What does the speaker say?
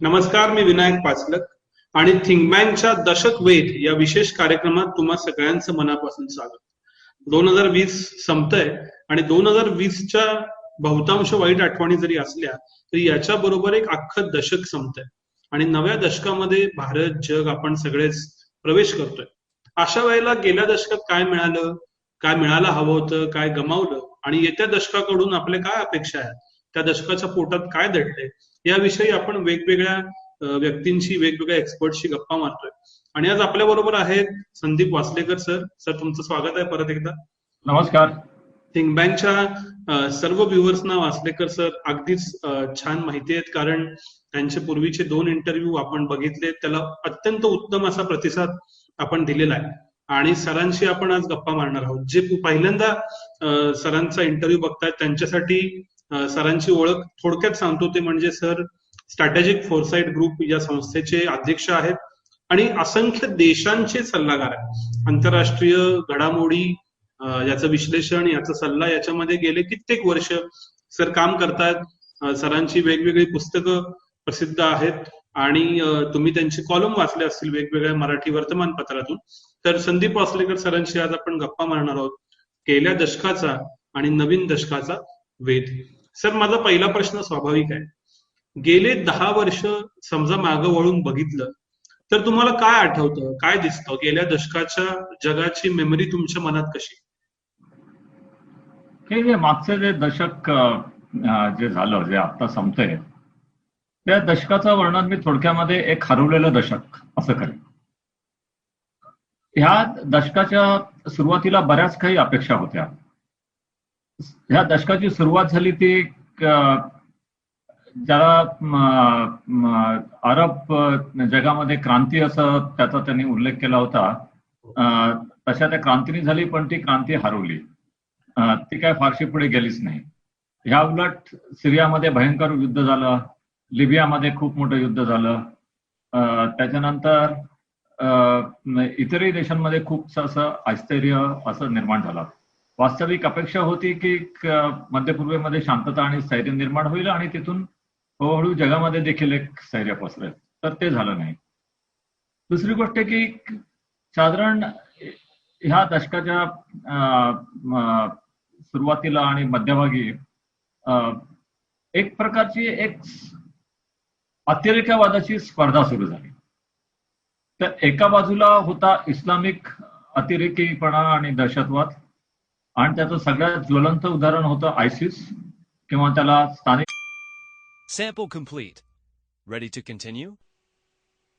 नमस्कार मी विनायक पाचलक आणि थिंक बँकच्या दशक वेध या विशेष कार्यक्रमात तुम्हा सगळ्यांचं मनापासून स्वागत. दोन हजार वीस संपतंय आणि दोन हजार वीसच्या बहुतांश वाईट आठवणी जरी असल्या तरी याच्या बरोबर एक अख्खं दशक संपतंय. आणि नव्या दशकामध्ये भारत जग आपण सगळेच प्रवेश करतोय. अशा वेळेला गेल्या दशकात काय मिळालं? काय मिळायला हवं होतं? काय गमावलं? आणि येत्या दशकाकडून आपल्या काय अपेक्षा आहेत? त्या दशकाच्या पोटात काय दडलंय याविषयी आपण वेगवेगळ्या व्यक्तींशी वेगवेगळ्या एक्सपर्टशी गप्पा मारतोय. आणि आज आपल्या बरोबर आहेत संदीप वासलेकर सर. सर तुमचं स्वागत आहे परत एकदा. नमस्कार. थिंक बँकच्या सर्व व्ह्युअर्सना वासलेकर सर अगदीच छान माहिती आहेत. कारण त्यांचे पूर्वीचे दोन इंटरव्ह्यू आपण बघितले त्याला अत्यंत उत्तम असा प्रतिसाद आपण दिलेला आहे. आणि सरांशी आपण आज गप्पा मारणार आहोत. जे पहिल्यांदा सरांचा इंटरव्ह्यू बघतायत त्यांच्यासाठी सरांची ओळख थोडक्यात सांगतो ते म्हणजे सर स्ट्रॅटेजिक फोरसाईट ग्रुप या संस्थेचे अध्यक्ष आहेत आणि असंख्य देशांचे सल्लागार आहेत. आंतरराष्ट्रीय घडामोडी याचं विश्लेषण याचा सल्ला याच्यामध्ये गेले कित्येक वर्ष सर काम करतायत सरांची वेगवेगळी पुस्तकं प्रसिद्ध आहेत आणि तुम्ही त्यांचे कॉलम वाचले असतील वेगवेगळ्या मराठी वर्तमानपत्रातून. तर संदीप वासलेकर सरांशी आज आपण गप्पा मारणार आहोत. गेल्या दशकाचा आणि नवीन दशकाचा वेद. सर माझा पहिला प्रश्न स्वाभाविक आहे. गेले दहा वर्ष समजा मागं वळून बघितलं तर तुम्हाला काय आठवतं? काय दिसतं? गेल्या दशकाच्या जगाची मेमरी तुमच्या मनात कशी? हे जे मागचं जे दशक जे झालं जे आता संपतंय त्या दशकाचं वर्णन मी थोडक्यामध्ये एक हरवलेलं दशक असं करेन. ह्या दशकाच्या सुरुवातीला बऱ्याच काही अपेक्षा होत्या. ह्या दशकाची सुरुवात झाली ती ज्याला अरब जगामध्ये क्रांती असं त्याचा त्यांनी उल्लेख केला होता. तशा त्या क्रांतीने झाली पण ती क्रांती हरवली. ती काय फारशी पुढे गेलीच नाही. ह्या उलट सिरियामध्ये भयंकर युद्ध झालं लिबियामध्ये खूप मोठं युद्ध झालं. त्याच्यानंतर अं, इतरही देशांमध्ये खूप असं आश्चर्य असं निर्माण झालं. वास्तविक अपेक्षा होती की मध्य पूर्वेमध्ये शांतता आणि स्थैर्य निर्माण होईल आणि तिथून हळूहळू जगामध्ये देखील एक स्थैर्य पसरेल. तर ते झालं नाही. दुसरी गोष्ट की साधारण ह्या दशकाच्या सुरुवातीला आणि मध्यभागी अं, एक प्रकारची एक अतिरेकवादाची स्पर्धा सुरू झाली. तर एका बाजूला होता इस्लामिक अतिरेकीपणा आणि दहशतवाद आणि त्याचं सगळ्यात ज्वलंत उदाहरण होतं आयसिस किंवा त्याला स्थानिक sample complete ready to continue